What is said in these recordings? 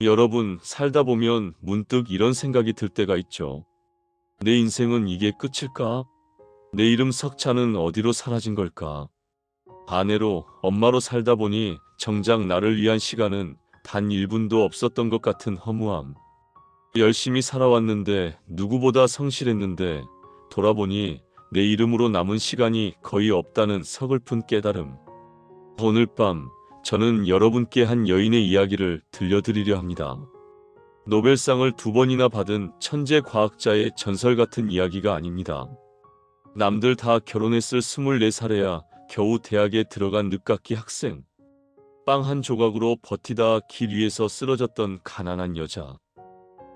여러분, 살다 보면 문득 이런 생각이 들 때가 있죠. 내 인생은 이게 끝일까? 내 이름 석차는 어디로 사라진 걸까? 아내로, 엄마로 살다 보니 정작 나를 위한 시간은 단 1분도 없었던 것 같은 허무함. 열심히 살아왔는데 누구보다 성실했는데 돌아보니 내 이름으로 남은 시간이 거의 없다는 서글픈 깨달음. 오늘 밤 저는 여러분께 한 여인의 이야기를 들려드리려 합니다. 노벨상을 두 번이나 받은 천재 과학자의 전설 같은 이야기가 아닙니다. 남들 다 결혼했을 24살에야 겨우 대학에 들어간 늦깎이 학생. 빵 한 조각으로 버티다 길 위에서 쓰러졌던 가난한 여자.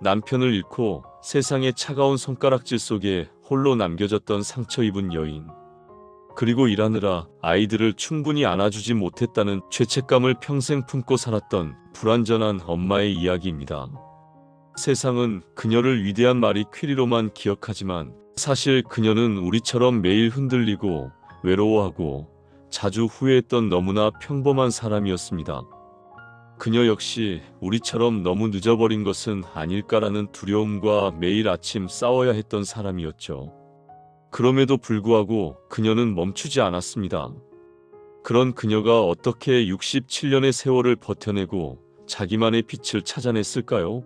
남편을 잃고 세상의 차가운 손가락질 속에 홀로 남겨졌던 상처 입은 여인. 그리고 일하느라 아이들을 충분히 안아주지 못했다는 죄책감을 평생 품고 살았던 불완전한 엄마의 이야기입니다. 세상은 그녀를 위대한 마리 퀴리로만 기억하지만 사실 그녀는 우리처럼 매일 흔들리고 외로워하고 자주 후회했던 너무나 평범한 사람이었습니다. 그녀 역시 우리처럼 너무 늦어버린 것은 아닐까라는 두려움과 매일 아침 싸워야 했던 사람이었죠. 그럼에도 불구하고 그녀는 멈추지 않았습니다. 그런 그녀가 어떻게 67년의 세월을 버텨내고 자기만의 빛을 찾아냈을까요?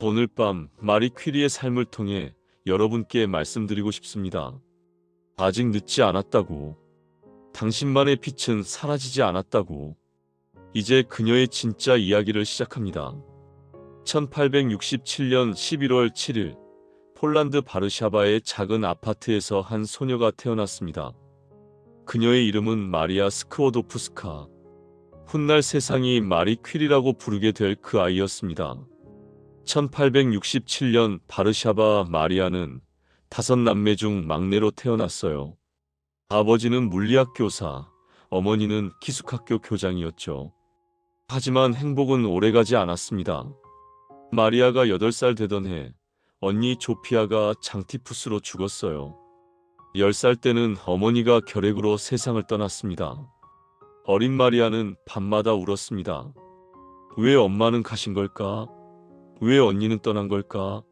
오늘 밤 마리 퀴리의 삶을 통해 여러분께 말씀드리고 싶습니다. 아직 늦지 않았다고. 당신만의 빛은 사라지지 않았다고. 이제 그녀의 진짜 이야기를 시작합니다. 1867년 11월 7일 폴란드 바르샤바의 작은 아파트에서 한 소녀가 태어났습니다. 그녀의 이름은 마리아 스크워도프스카. 훗날 세상이 마리 퀴리라고 부르게 될 그 아이였습니다. 1867년 바르샤바 마리아는 다섯 남매 중 막내로 태어났어요. 아버지는 물리학 교사, 어머니는 기숙학교 교장이었죠. 하지만 행복은 오래가지 않았습니다. 마리아가 8살 되던 해 언니 조피아가 장티푸스로 죽었어요. 10살 때는 어머니가 결핵으로 세상을 떠났습니다. 어린 마리아는 밤마다 울었습니다. 왜 엄마는 가신 걸까? 왜 언니는 떠난 걸까?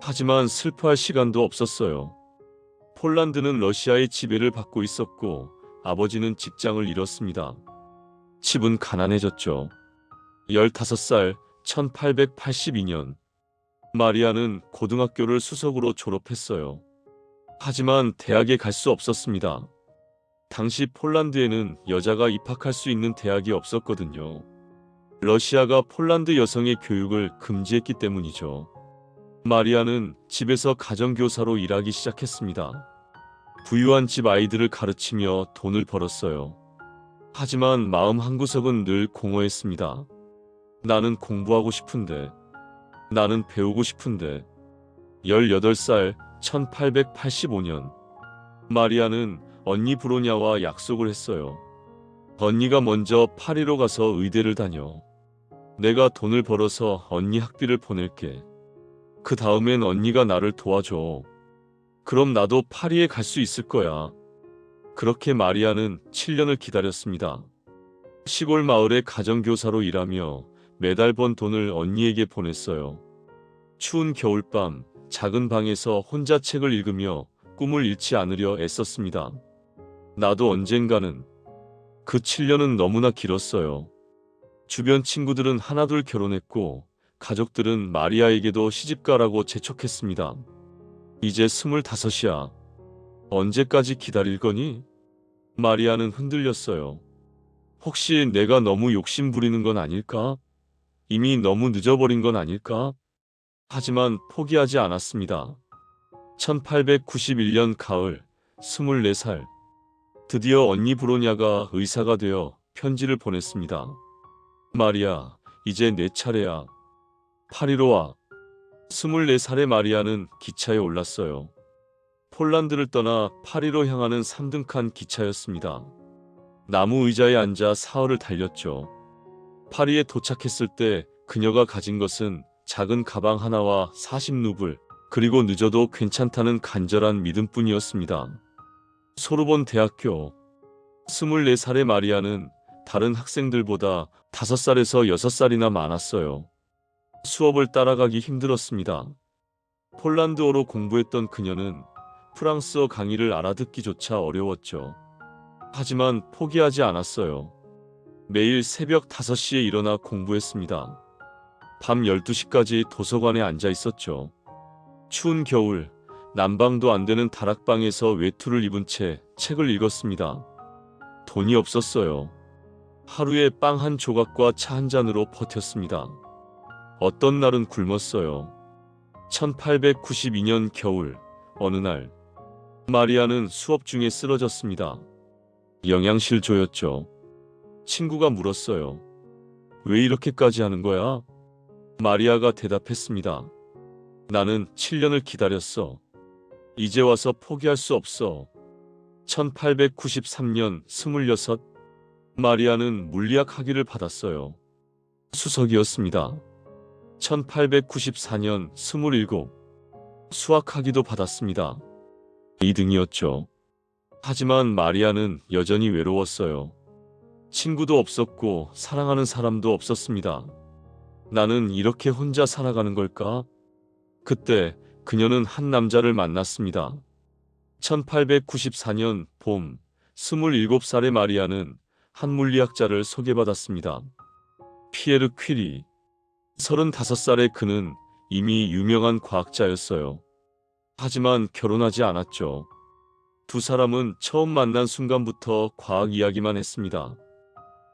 하지만 슬퍼할 시간도 없었어요. 폴란드는 러시아의 지배를 받고 있었고 아버지는 직장을 잃었습니다. 집은 가난해졌죠. 15살 1882년 마리아는 고등학교를 수석으로 졸업했어요. 하지만 대학에 갈 수 없었습니다. 당시 폴란드에는 여자가 입학할 수 있는 대학이 없었거든요. 러시아가 폴란드 여성의 교육을 금지했기 때문이죠. 마리아는 집에서 가정교사로 일하기 시작했습니다. 부유한 집 아이들을 가르치며 돈을 벌었어요. 하지만 마음 한구석은 늘 공허했습니다. 나는 공부하고 싶은데, 나는 배우고 싶은데. 18살 1885년 마리아는 언니 브로냐와 약속을 했어요. 언니가 먼저 파리로 가서 의대를 다녀. 내가 돈을 벌어서 언니 학비를 보낼게. 그 다음엔 언니가 나를 도와줘. 그럼 나도 파리에 갈 수 있을 거야. 그렇게 마리아는 7년을 기다렸습니다. 시골 마을의 가정교사로 일하며 매달 번 돈을 언니에게 보냈어요. 추운 겨울밤 작은 방에서 혼자 책을 읽으며 꿈을 잃지 않으려 애썼습니다. 나도 언젠가는 그 7년은 너무나 길었어요. 주변 친구들은 하나둘 결혼했고 가족들은 마리아에게도 시집가라고 재촉했습니다. 이제 스물다섯이야. 언제까지 기다릴 거니? 마리아는 흔들렸어요. 혹시 내가 너무 욕심 부리는 건 아닐까? 이미 너무 늦어버린 건 아닐까? 하지만 포기하지 않았습니다. 1891년 가을, 24살. 드디어 언니 브로냐가 의사가 되어 편지를 보냈습니다. 마리아, 이제 내 차례야. 파리로 와. 24살의 마리아는 기차에 올랐어요. 폴란드를 떠나 파리로 향하는 3등칸 기차였습니다. 나무 의자에 앉아 사흘을 달렸죠. 파리에 도착했을 때 그녀가 가진 것은 작은 가방 하나와 40루블, 그리고 늦어도 괜찮다는 간절한 믿음뿐이었습니다. 소르본 대학교 24살의 마리아는 다른 학생들보다 5살에서 6살이나 많았어요. 수업을 따라가기 힘들었습니다. 폴란드어로 공부했던 그녀는 프랑스어 강의를 알아듣기조차 어려웠죠. 하지만 포기하지 않았어요. 매일 새벽 5시에 일어나 공부했습니다. 밤 12시까지 도서관에 앉아 있었죠. 추운 겨울, 난방도 안 되는 다락방에서 외투를 입은 채 책을 읽었습니다. 돈이 없었어요. 하루에 빵 한 조각과 차 한 잔으로 버텼습니다. 어떤 날은 굶었어요. 1892년 겨울, 어느 날, 마리아는 수업 중에 쓰러졌습니다. 영양실 조였죠. 친구가 물었어요. 왜 이렇게까지 하는 거야? 마리아가 대답했습니다. 나는 7년을 기다렸어. 이제 와서 포기할 수 없어. 1893년 26 마리아는 물리학 학위를 받았어요. 수석이었습니다. 1894년 27 수학 학위도 받았습니다. 2등이었죠. 하지만 마리아는 여전히 외로웠어요. 친구도 없었고 사랑하는 사람도 없었습니다. 나는 이렇게 혼자 살아가는 걸까? 그때 그녀는 한 남자를 만났습니다. 1894년 봄, 27살의 마리아는 한 물리학자를 소개받았습니다. 피에르 퀴리. 35살의 그는 이미 유명한 과학자였어요. 하지만 결혼하지 않았죠. 두 사람은 처음 만난 순간부터 과학 이야기만 했습니다.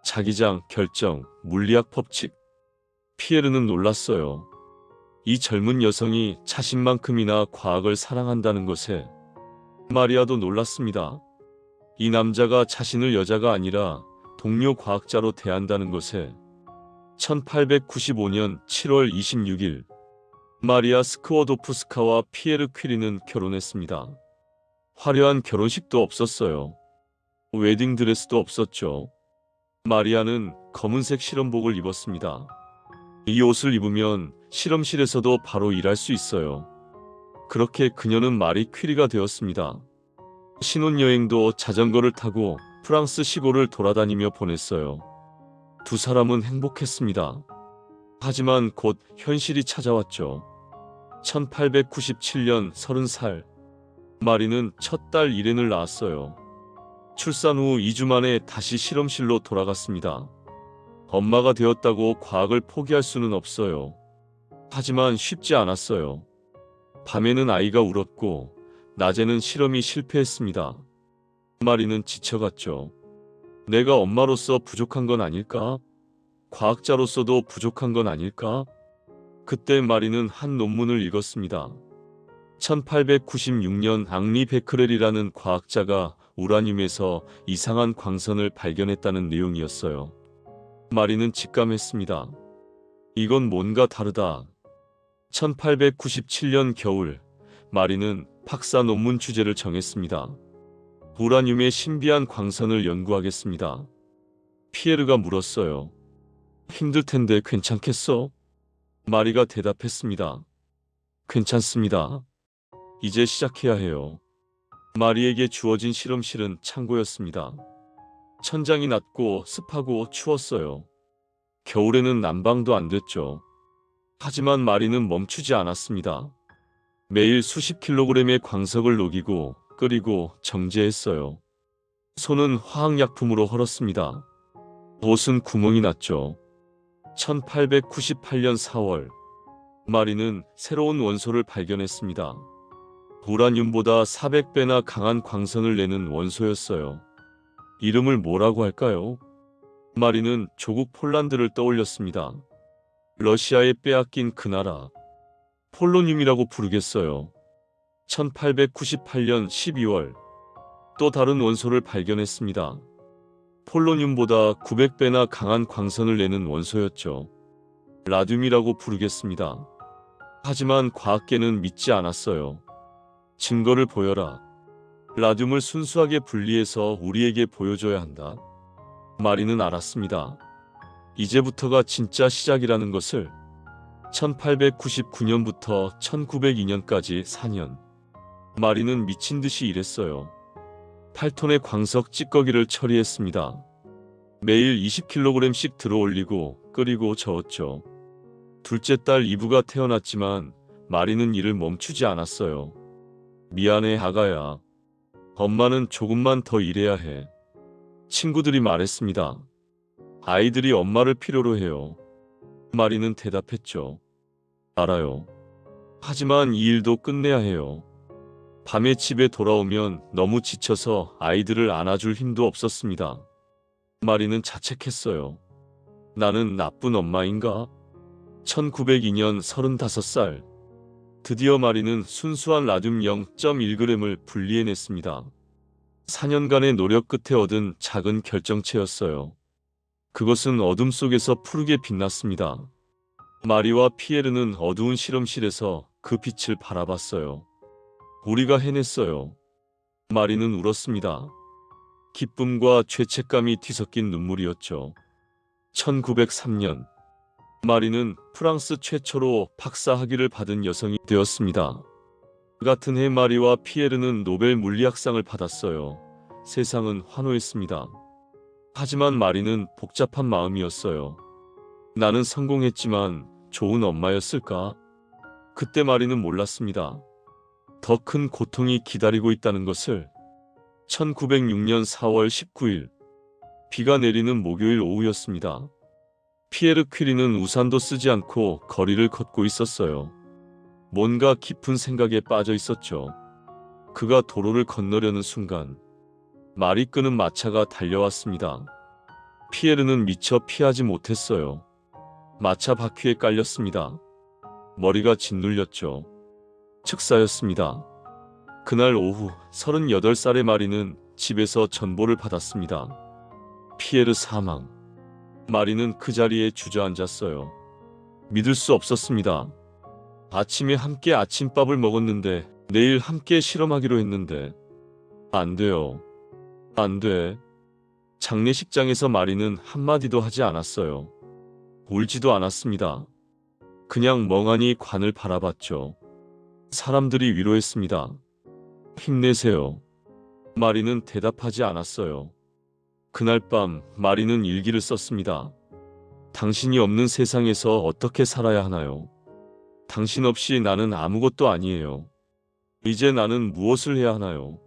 자기장, 결정, 물리학 법칙. 피에르는 놀랐어요. 이 젊은 여성이 자신만큼이나 과학을 사랑한다는 것에 마리아도 놀랐습니다. 이 남자가 자신을 여자가 아니라 동료 과학자로 대한다는 것에 1895년 7월 26일 마리아 스크워도프스카와 피에르 퀴리는 결혼했습니다. 화려한 결혼식도 없었어요. 웨딩드레스도 없었죠. 마리아는 검은색 실험복을 입었습니다. 이 옷을 입으면 실험실에서도 바로 일할 수 있어요. 그렇게 그녀는 마리 퀴리가 되었습니다. 신혼여행도 자전거를 타고 프랑스 시골을 돌아다니며 보냈어요. 두 사람은 행복했습니다. 하지만 곧 현실이 찾아왔죠. 1897년 30살 마리는 첫 딸 이렌을 낳았어요. 출산 후 2주 만에 다시 실험실로 돌아갔습니다. 엄마가 되었다고 과학을 포기할 수는 없어요. 하지만 쉽지 않았어요. 밤에는 아이가 울었고 낮에는 실험이 실패했습니다. 마리는 지쳐갔죠. 내가 엄마로서 부족한 건 아닐까? 과학자로서도 부족한 건 아닐까? 그때 마리는 한 논문을 읽었습니다. 1896년 앙리 베크렐이라는 과학자가 우라늄에서 이상한 광선을 발견했다는 내용이었어요. 마리는 직감했습니다. 이건 뭔가 다르다. 1897년 겨울, 마리는 박사 논문 주제를 정했습니다. 우라늄의 신비한 광선을 연구하겠습니다. 피에르가 물었어요. 힘들 텐데 괜찮겠어? 마리가 대답했습니다. 괜찮습니다. 이제 시작해야 해요. 마리에게 주어진 실험실은 창고였습니다. 천장이 낮고 습하고 추웠어요. 겨울에는 난방도 안 됐죠. 하지만 마리는 멈추지 않았습니다. 매일 수십 킬로그램의 광석을 녹이고 끓이고 정제했어요. 손은 화학약품으로 헐었습니다. 옷은 구멍이 났죠. 1898년 4월 마리는 새로운 원소를 발견했습니다. 우라늄보다 400배나 강한 광선을 내는 원소였어요. 이름을 뭐라고 할까요? 마리는 조국 폴란드를 떠올렸습니다. 러시아에 빼앗긴 그 나라. 폴로늄이라고 부르겠어요. 1898년 12월 또 다른 원소를 발견했습니다. 폴로늄보다 900배나 강한 광선을 내는 원소였죠. 라듐이라고 부르겠습니다. 하지만 과학계는 믿지 않았어요. 증거를 보여라. 라듐을 순수하게 분리해서 우리에게 보여줘야 한다. 마리는 알았습니다. 이제부터가 진짜 시작이라는 것을 1899년부터 1902년까지 4년 마리는 미친 듯이 일했어요. 8톤의 광석 찌꺼기를 처리했습니다. 매일 20kg씩 들어올리고 끓이고 저었죠. 둘째 딸 이브가 태어났지만 마리는 일을 멈추지 않았어요. 미안해, 아가야. 엄마는 조금만 더 일해야 해. 친구들이 말했습니다. 아이들이 엄마를 필요로 해요. 마리는 대답했죠. 알아요. 하지만 이 일도 끝내야 해요. 밤에 집에 돌아오면 너무 지쳐서 아이들을 안아줄 힘도 없었습니다. 마리는 자책했어요. 나는 나쁜 엄마인가? 1902년 35살. 드디어 마리는 순수한 라듐 0.1g을 분리해냈습니다. 4년간의 노력 끝에 얻은 작은 결정체였어요. 그것은 어둠 속에서 푸르게 빛났습니다. 마리와 피에르는 어두운 실험실에서 그 빛을 바라봤어요. 우리가 해냈어요. 마리는 울었습니다. 기쁨과 죄책감이 뒤섞인 눈물이었죠. 1903년 마리는 프랑스 최초로 박사 학위를 받은 여성이 되었습니다. 그 같은 해 마리와 피에르는 노벨 물리학상을 받았어요. 세상은 환호했습니다. 하지만 마리는 복잡한 마음이었어요. 나는 성공했지만 좋은 엄마였을까? 그때 마리는 몰랐습니다. 더 큰 고통이 기다리고 있다는 것을 1906년 4월 19일 비가 내리는 목요일 오후였습니다. 피에르 퀴리는 우산도 쓰지 않고 거리를 걷고 있었어요. 뭔가 깊은 생각에 빠져 있었죠. 그가 도로를 건너려는 순간 말이 끄는 마차가 달려왔습니다. 피에르는 미처 피하지 못했어요. 마차 바퀴에 깔렸습니다. 머리가 짓눌렸죠. 즉사였습니다. 그날 오후 38살의 마리는 집에서 전보를 받았습니다. 피에르 사망. 마리는 그 자리에 주저앉았어요. 믿을 수 없었습니다. 아침에 함께 아침밥을 먹었는데 내일 함께 실험하기로 했는데 안 돼요. 안 돼. 장례식장에서 마리는 한마디도 하지 않았어요. 울지도 않았습니다. 그냥 멍하니 관을 바라봤죠. 사람들이 위로했습니다. 힘내세요. 마리는 대답하지 않았어요. 그날 밤 마리는 일기를 썼습니다. 당신이 없는 세상에서 어떻게 살아야 하나요? 당신 없이 나는 아무것도 아니에요. 이제 나는 무엇을 해야 하나요?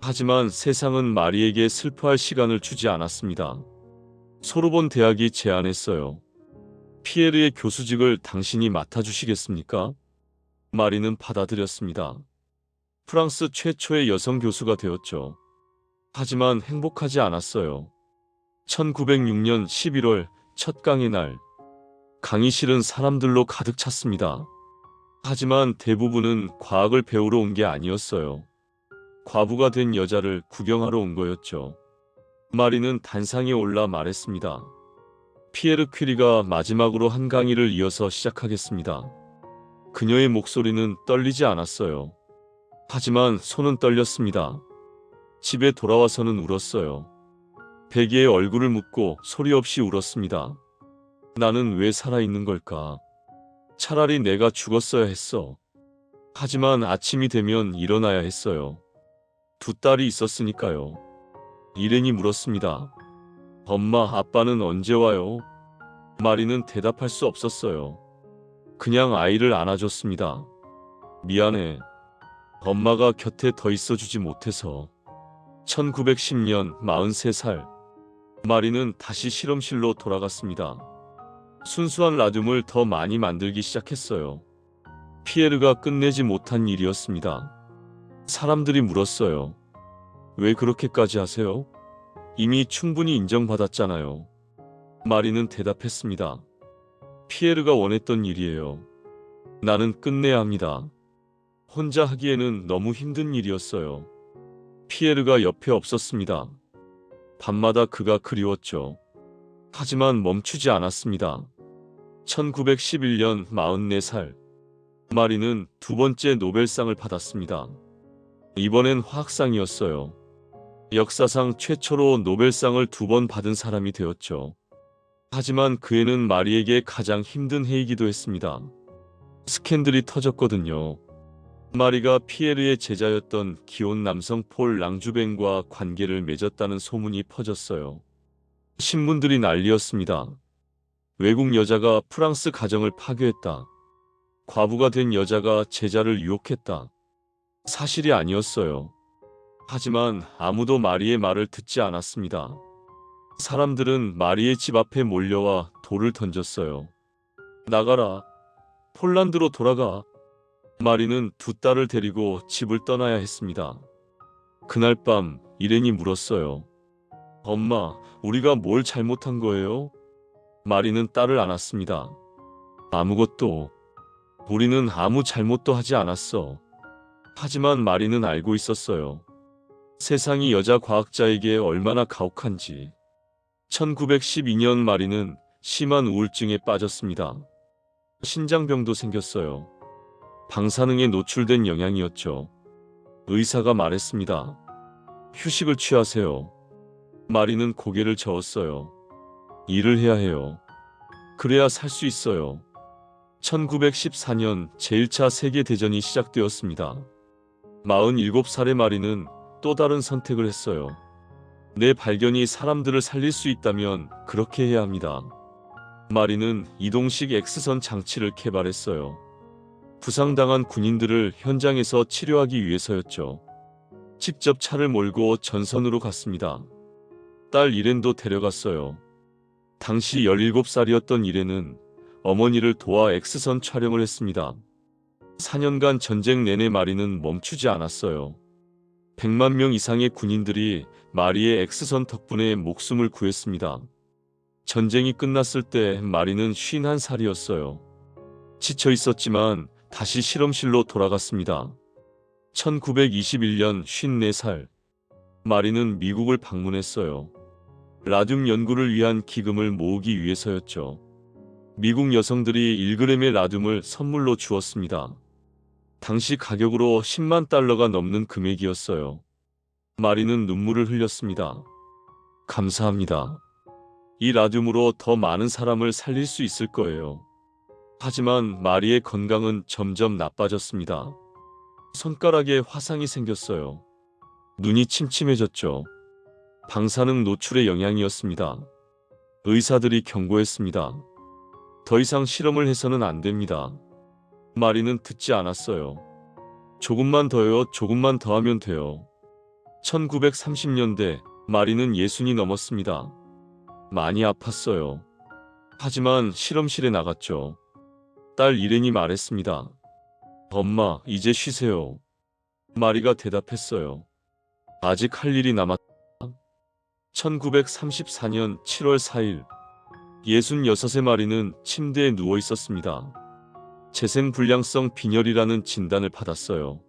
하지만 세상은 마리에게 슬퍼할 시간을 주지 않았습니다. 소르본 대학이 제안했어요. 피에르의 교수직을 당신이 맡아주시겠습니까? 마리는 받아들였습니다. 프랑스 최초의 여성 교수가 되었죠. 하지만 행복하지 않았어요. 1906년 11월 첫 강의 날, 강의실은 사람들로 가득 찼습니다. 하지만 대부분은 과학을 배우러 온 게 아니었어요. 과부가 된 여자를 구경하러 온 거였죠. 마리는 단상에 올라 말했습니다. 피에르 퀴리가 마지막으로 한 강의를 이어서 시작하겠습니다. 그녀의 목소리는 떨리지 않았어요. 하지만 손은 떨렸습니다. 집에 돌아와서는 울었어요. 베개에 얼굴을 묻고 소리 없이 울었습니다. 나는 왜 살아있는 걸까? 차라리 내가 죽었어야 했어. 하지만 아침이 되면 일어나야 했어요. 두 딸이 있었으니까요. 이렌이 물었습니다. 엄마, 아빠는 언제 와요? 마리는 대답할 수 없었어요. 그냥 아이를 안아줬습니다. 미안해. 엄마가 곁에 더 있어주지 못해서. 1910년 43살. 마리는 다시 실험실로 돌아갔습니다. 순수한 라듐을 더 많이 만들기 시작했어요. 피에르가 끝내지 못한 일이었습니다. 사람들이 물었어요. 왜 그렇게까지 하세요? 이미 충분히 인정받았잖아요. 마리는 대답했습니다. 피에르가 원했던 일이에요. 나는 끝내야 합니다. 혼자 하기에는 너무 힘든 일이었어요. 피에르가 옆에 없었습니다. 밤마다 그가 그리웠죠. 하지만 멈추지 않았습니다. 1911년 44살. 마리는 두 번째 노벨상을 받았습니다. 이번엔 화학상이었어요. 역사상 최초로 노벨상을 두 번 받은 사람이 되었죠. 하지만 그 해는 마리에게 가장 힘든 해이기도 했습니다. 스캔들이 터졌거든요. 마리가 피에르의 제자였던 기혼 남성 폴 랑주뱅과 관계를 맺었다는 소문이 퍼졌어요. 신문들이 난리였습니다. 외국 여자가 프랑스 가정을 파괴했다. 과부가 된 여자가 제자를 유혹했다. 사실이 아니었어요. 하지만 아무도 마리의 말을 듣지 않았습니다. 사람들은 마리의 집 앞에 몰려와 돌을 던졌어요. 나가라. 폴란드로 돌아가. 마리는 두 딸을 데리고 집을 떠나야 했습니다. 그날 밤 이렌이 물었어요. 엄마, 우리가 뭘 잘못한 거예요? 마리는 딸을 안았습니다. 아무것도. 우리는 아무 잘못도 하지 않았어. 하지만 마리는 알고 있었어요. 세상이 여자 과학자에게 얼마나 가혹한지. 1912년 마리는 심한 우울증에 빠졌습니다. 신장병도 생겼어요. 방사능에 노출된 영향이었죠. 의사가 말했습니다. 휴식을 취하세요. 마리는 고개를 저었어요. 일을 해야 해요. 그래야 살 수 있어요. 1914년 제1차 세계대전이 시작되었습니다. 47살의 마리는 또 다른 선택을 했어요. 내 발견이 사람들을 살릴 수 있다면 그렇게 해야 합니다. 마리는 이동식 X선 장치를 개발했어요. 부상당한 군인들을 현장에서 치료하기 위해서였죠. 직접 차를 몰고 전선으로 갔습니다. 딸 이렌도 데려갔어요. 당시 17살이었던 이렌은 어머니를 도와 X선 촬영을 했습니다. 4년간 전쟁 내내 마리는 멈추지 않았어요. 100만 명 이상의 군인들이 마리의 X선 덕분에 목숨을 구했습니다. 전쟁이 끝났을 때 마리는 51살이었어요. 지쳐 있었지만 다시 실험실로 돌아갔습니다. 1921년 54살. 마리는 미국을 방문했어요. 라듐 연구를 위한 기금을 모으기 위해서였죠. 미국 여성들이 1g의 라듐을 선물로 주었습니다. 당시 가격으로 10만 달러가 넘는 금액이었어요. 마리는 눈물을 흘렸습니다. 감사합니다. 이 라듐으로 더 많은 사람을 살릴 수 있을 거예요. 하지만 마리의 건강은 점점 나빠졌습니다. 손가락에 화상이 생겼어요. 눈이 침침해졌죠. 방사능 노출의 영향이었습니다. 의사들이 경고했습니다. 더 이상 실험을 해서는 안 됩니다. 마리는 듣지 않았어요. 조금만 더요, 조금만 더 하면 돼요. 1930년대 마리는 예순이 넘었습니다. 많이 아팠어요. 하지만 실험실에 나갔죠. 딸 이렌이 말했습니다. 엄마, 이제 쉬세요. 마리가 대답했어요. 아직 할 일이 남았다. 1934년 7월 4일 66의 마리는 침대에 누워 있었습니다. 재생불량성 빈혈이라는 진단을 받았어요.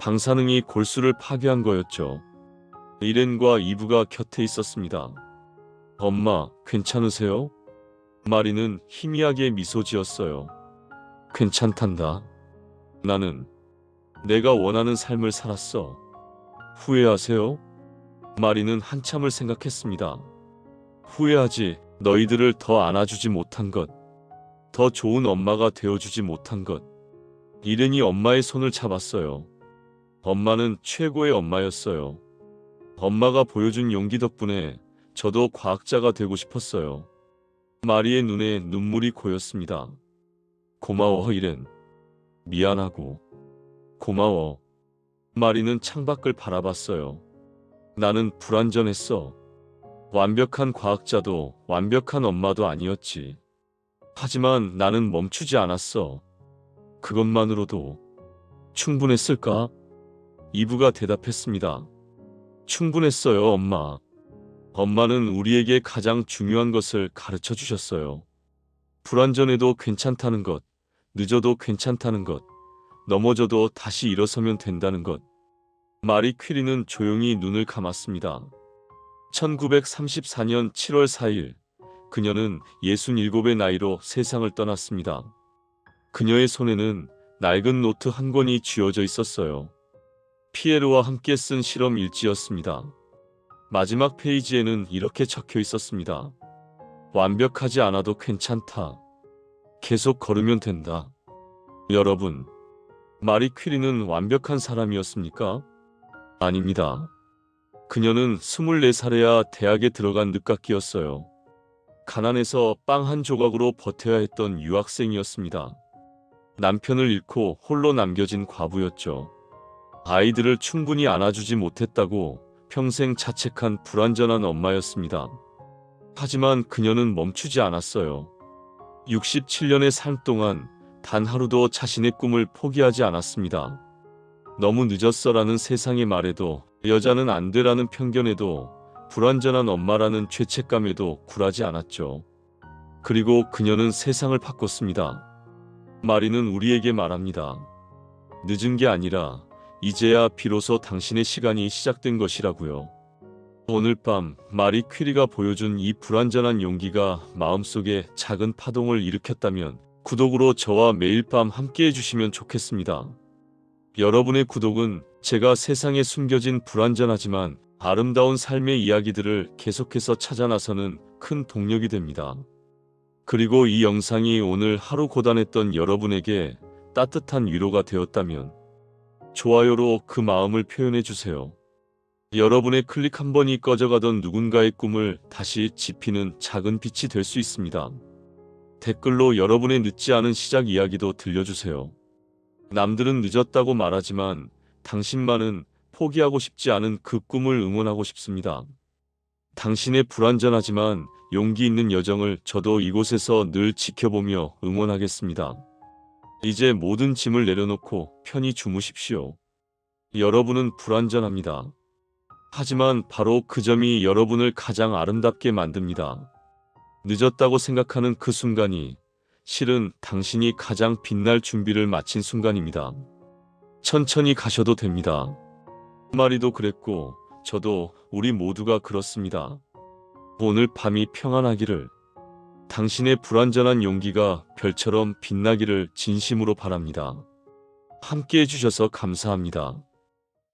방사능이 골수를 파괴한 거였죠. 이렌과 이브가 곁에 있었습니다. 엄마, 괜찮으세요? 마리는 희미하게 미소 지었어요. 괜찮단다. 나는 내가 원하는 삶을 살았어. 후회하세요? 마리는 한참을 생각했습니다. 후회하지, 너희들을 더 안아주지 못한 것. 더 좋은 엄마가 되어주지 못한 것. 이른이 엄마의 손을 잡았어요. 엄마는 최고의 엄마였어요. 엄마가 보여준 용기 덕분에 저도 과학자가 되고 싶었어요. 마리의 눈에 눈물이 고였습니다. 고마워, 이렌. 미안하고. 고마워. 마리는 창밖을 바라봤어요. 나는 불완전했어. 완벽한 과학자도 완벽한 엄마도 아니었지. 하지만 나는 멈추지 않았어. 그것만으로도 충분했을까? 이브가 대답했습니다. 충분했어요, 엄마. 엄마는 우리에게 가장 중요한 것을 가르쳐 주셨어요. 불완전해도 괜찮다는 것, 늦어도 괜찮다는 것, 넘어져도 다시 일어서면 된다는 것. 마리 퀴리는 조용히 눈을 감았습니다. 1934년 7월 4일, 그녀는 67의 나이로 세상을 떠났습니다. 그녀의 손에는 낡은 노트 한 권이 쥐어져 있었어요. 피에르와 함께 쓴 실험 일지였습니다. 마지막 페이지에는 이렇게 적혀 있었습니다. 완벽하지 않아도 괜찮다. 계속 걸으면 된다. 여러분, 마리 퀴리는 완벽한 사람이었습니까? 아닙니다. 그녀는 24살에야 대학에 들어간 늦깎이였어요. 가난해서 빵 한 조각으로 버텨야 했던 유학생이었습니다. 남편을 잃고 홀로 남겨진 과부였죠. 아이들을 충분히 안아주지 못했다고 평생 자책한 불완전한 엄마였습니다. 하지만 그녀는 멈추지 않았어요. 67년의 삶 동안 단 하루도 자신의 꿈을 포기하지 않았습니다. 너무 늦었어라는 세상의 말에도 여자는 안 되라는 편견에도 불완전한 엄마라는 죄책감에도 굴하지 않았죠. 그리고 그녀는 세상을 바꿨습니다. 마리는 우리에게 말합니다. 늦은 게 아니라 이제야 비로소 당신의 시간이 시작된 것이라고요. 오늘 밤 마리 퀴리가 보여준 이 불완전한 용기가 마음속에 작은 파동을 일으켰다면 구독으로 저와 매일 밤 함께 해 주시면 좋겠습니다. 여러분의 구독은 제가 세상에 숨겨진 불완전하지만 아름다운 삶의 이야기들을 계속해서 찾아 나서는 큰 동력이 됩니다. 그리고 이 영상이 오늘 하루 고단했던 여러분에게 따뜻한 위로가 되었다면 좋아요로 그 마음을 표현해 주세요. 여러분의 클릭 한 번이 꺼져가던 누군가의 꿈을 다시 지피는 작은 빛이 될 수 있습니다. 댓글로 여러분의 늦지 않은 시작 이야기도 들려주세요. 남들은 늦었다고 말하지만 당신만은 포기하고 싶지 않은 그 꿈을 응원하고 싶습니다. 당신의 불완전하지만 용기 있는 여정을 저도 이곳에서 늘 지켜보며 응원하겠습니다. 이제 모든 짐을 내려놓고 편히 주무십시오. 여러분은 불완전합니다. 하지만 바로 그 점이 여러분을 가장 아름답게 만듭니다. 늦었다고 생각하는 그 순간이 실은 당신이 가장 빛날 준비를 마친 순간입니다. 천천히 가셔도 됩니다. 마리도 그랬고 저도 우리 모두가 그렇습니다. 오늘 밤이 평안하기를 당신의 불완전한 용기가 별처럼 빛나기를 진심으로 바랍니다. 함께 해주셔서 감사합니다.